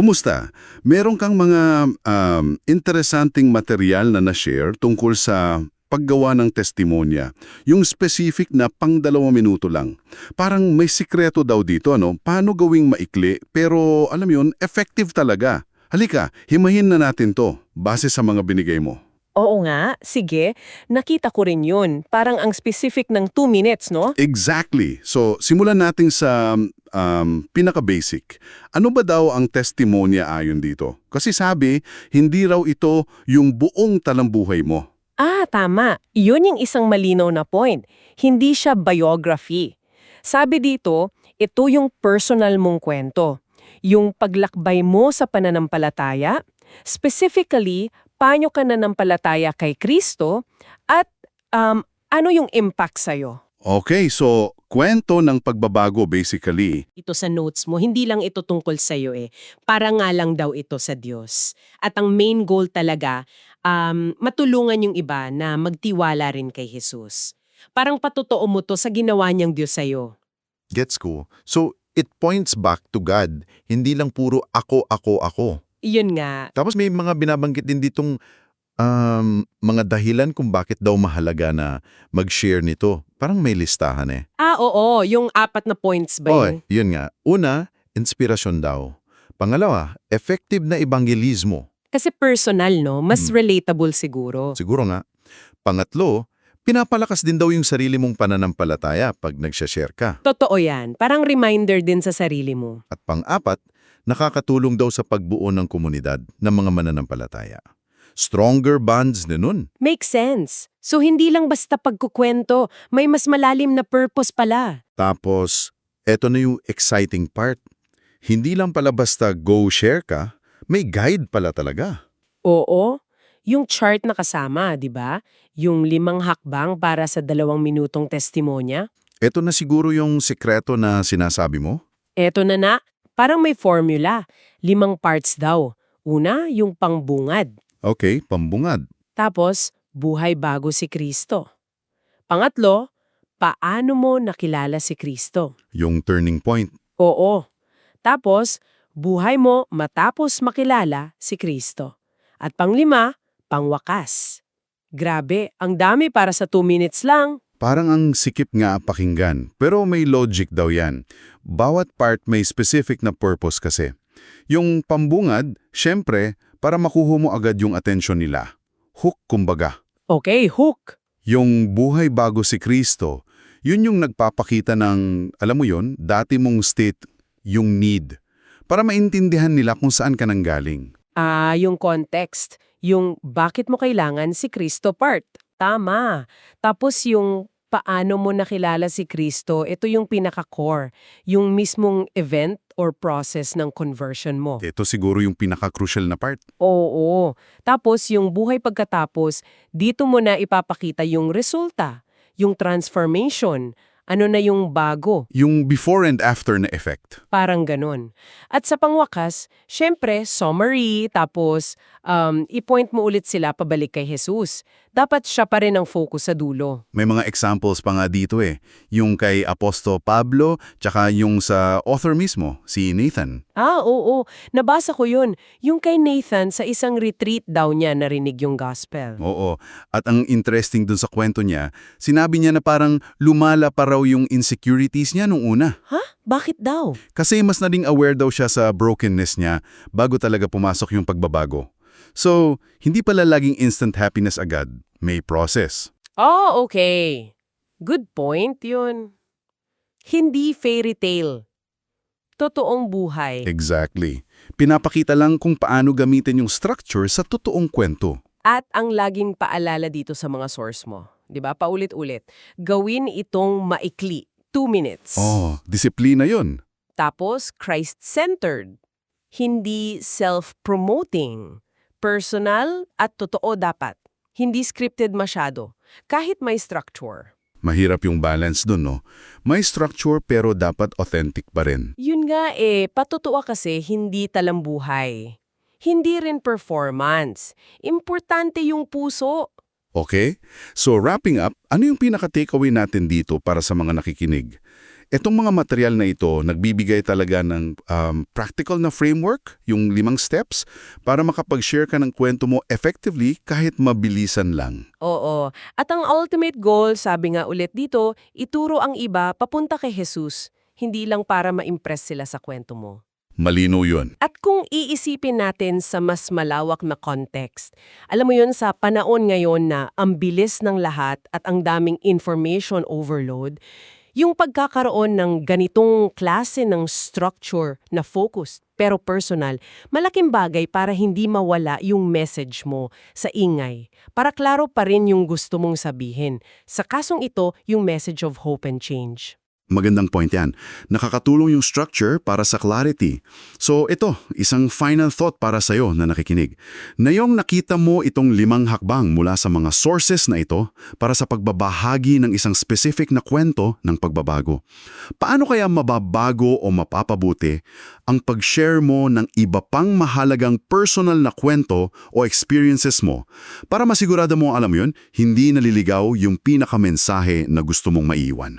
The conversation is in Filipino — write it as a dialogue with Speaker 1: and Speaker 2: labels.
Speaker 1: Kumusta? Meron kang mga um, interesanting material na na-share tungkol sa paggawa ng testimonya. Yung specific na pang dalawa minuto lang. Parang may sikreto daw dito, ano? Paano gawing maikli, pero alam yun, effective talaga. Halika, himahin na natin to, base sa mga binigay mo.
Speaker 2: Oo nga, sige. Nakita ko rin yun. Parang ang specific ng 2 minutes, no?
Speaker 1: Exactly. So, simulan natin sa um, pinaka-basic. Ano ba daw ang testimonya ayon dito? Kasi sabi, hindi raw ito yung buong talambuhay mo.
Speaker 2: Ah, tama. Yun yung isang malinaw na point. Hindi siya biography. Sabi dito, ito yung personal mong kwento. Yung paglakbay mo sa pananampalataya, specifically, paano ka nanampalataya kay Kristo, at um, ano yung impact sa'yo.
Speaker 1: Okay, so kwento ng pagbabago basically.
Speaker 3: ito sa notes mo, hindi lang ito tungkol sa iyo eh. Para nga lang daw ito sa Diyos. At ang main goal talaga, um, matulungan yung iba na magtiwala rin kay Jesus. Parang patotoo mo to sa ginawa niyang Diyos sa'yo.
Speaker 4: Gets ko. So, it points back to God. Hindi lang puro ako, ako, ako.
Speaker 3: Iyon nga,
Speaker 4: Tapos may mga binabanggit din ditong um, mga dahilan kung bakit daw mahalaga na mag-share nito. Parang may listahan eh.
Speaker 3: ah oo, yung apat na points ba yun?
Speaker 4: yun nga. Una, inspirasyon daw. Pangalawa, effective na evangelismo.
Speaker 3: Kasi personal, no? Mas
Speaker 4: Hmm.
Speaker 3: relatable siguro.
Speaker 4: Siguro nga. Pangatlo, pinapalakas din daw yung sarili mong pananampalataya pag nagsashare ka.
Speaker 3: Totoo yan. Parang reminder din sa sarili mo.
Speaker 4: At pang-apat, nakakatulong daw sa pagbuo ng komunidad ng mga mananampalataya. Stronger bonds na nun.
Speaker 3: Makes sense. So hindi lang basta pagkukwento, may mas malalim na purpose pala.
Speaker 4: Tapos, eto na yung exciting part. Hindi lang pala basta go share ka, may guide pala talaga.
Speaker 3: Oo, yung chart na kasama, di ba? Yung limang hakbang para sa dalawang minutong testimonya.
Speaker 4: Eto na siguro yung sekreto na sinasabi mo?
Speaker 3: Eto na na, parang may formula. Limang parts daw. Una, yung pangbungad.
Speaker 4: Okay, pambungad.
Speaker 3: Tapos, buhay bago si Kristo. Pangatlo, paano mo nakilala si Kristo?
Speaker 4: Yung turning point.
Speaker 3: Oo. Tapos, buhay mo matapos makilala si Kristo. At panglima, pangwakas. Grabe, ang dami para sa 2 minutes lang.
Speaker 1: Parang ang sikip nga pakinggan, pero may logic daw yan. Bawat part may specific na purpose kasi. Yung pambungad, syempre, para makuha mo agad yung atensyon nila. Hook kumbaga.
Speaker 3: Okay, hook.
Speaker 1: Yung buhay bago si Kristo, yun yung nagpapakita ng, alam mo yun, dati mong state, yung need. Para maintindihan nila kung saan ka nanggaling.
Speaker 3: Ah, yung context. Yung bakit mo kailangan si Kristo part. Tama. Tapos yung paano mo nakilala si Kristo, ito yung pinaka-core. Yung mismong event or process ng conversion mo.
Speaker 1: Ito siguro yung pinaka-crucial na part.
Speaker 3: Oo. Tapos yung buhay pagkatapos, dito mo na ipapakita yung resulta, yung transformation, ano na yung bago,
Speaker 1: Yung before and after na effect.
Speaker 3: parang ganun. At sa pangwakas, syempre, summary, tapos um, i-point mo ulit sila pabalik kay Jesus. Dapat siya pa rin ang focus sa dulo.
Speaker 1: May mga examples pa nga dito eh. Yung kay Aposto Pablo, tsaka yung sa author mismo, si Nathan.
Speaker 3: Ah, oo. Nabasa ko yun. Yung kay Nathan, sa isang retreat daw niya narinig yung gospel.
Speaker 1: Oo. At ang interesting dun sa kwento niya, sinabi niya na parang lumala pa raw yung insecurities niya nung una.
Speaker 3: Ha? Bakit daw?
Speaker 1: Kasi mas naging aware daw siya sa brokenness niya bago talaga pumasok yung pagbabago. So, hindi pala laging instant happiness agad. May process.
Speaker 3: Oh, okay. Good point yun. Hindi fairy tale. Totoong buhay.
Speaker 1: Exactly. Pinapakita lang kung paano gamitin yung structure sa totoong kwento.
Speaker 3: At ang laging paalala dito sa mga source mo. 'di ba Paulit-ulit. Gawin itong maikli. Two minutes.
Speaker 1: Oh, disiplina yun.
Speaker 3: Tapos, Christ-centered. Hindi self-promoting. Personal at totoo dapat. Hindi scripted masyado. Kahit may structure.
Speaker 1: Mahirap yung balance dun, no? May structure pero dapat authentic pa rin.
Speaker 3: Yun nga eh, patutuwa kasi hindi talambuhay. Hindi rin performance. Importante yung puso.
Speaker 1: Okay? So wrapping up, ano yung pinaka-takeaway natin dito para sa mga nakikinig? Itong mga material na ito, nagbibigay talaga ng um, practical na framework, yung limang steps, para makapag-share ka ng kwento mo effectively kahit mabilisan lang.
Speaker 3: Oo. At ang ultimate goal, sabi nga ulit dito, ituro ang iba papunta kay Jesus, hindi lang para ma-impress sila sa kwento mo.
Speaker 1: Malino yun.
Speaker 3: At kung iisipin natin sa mas malawak na context, alam mo yun sa panahon ngayon na ang bilis ng lahat at ang daming information overload, yung pagkakaroon ng ganitong klase ng structure na focused pero personal, malaking bagay para hindi mawala yung message mo sa ingay. Para klaro pa rin yung gusto mong sabihin. Sa kasong ito, yung message of hope and change.
Speaker 1: Magandang point yan. Nakakatulong yung structure para sa clarity. So ito, isang final thought para sa'yo na nakikinig. Ngayong nakita mo itong limang hakbang mula sa mga sources na ito para sa pagbabahagi ng isang specific na kwento ng pagbabago. Paano kaya mababago o mapapabuti ang pag-share mo ng iba pang mahalagang personal na kwento o experiences mo para masigurado mo alam yun, hindi naliligaw yung pinakamensahe na gusto mong maiwan?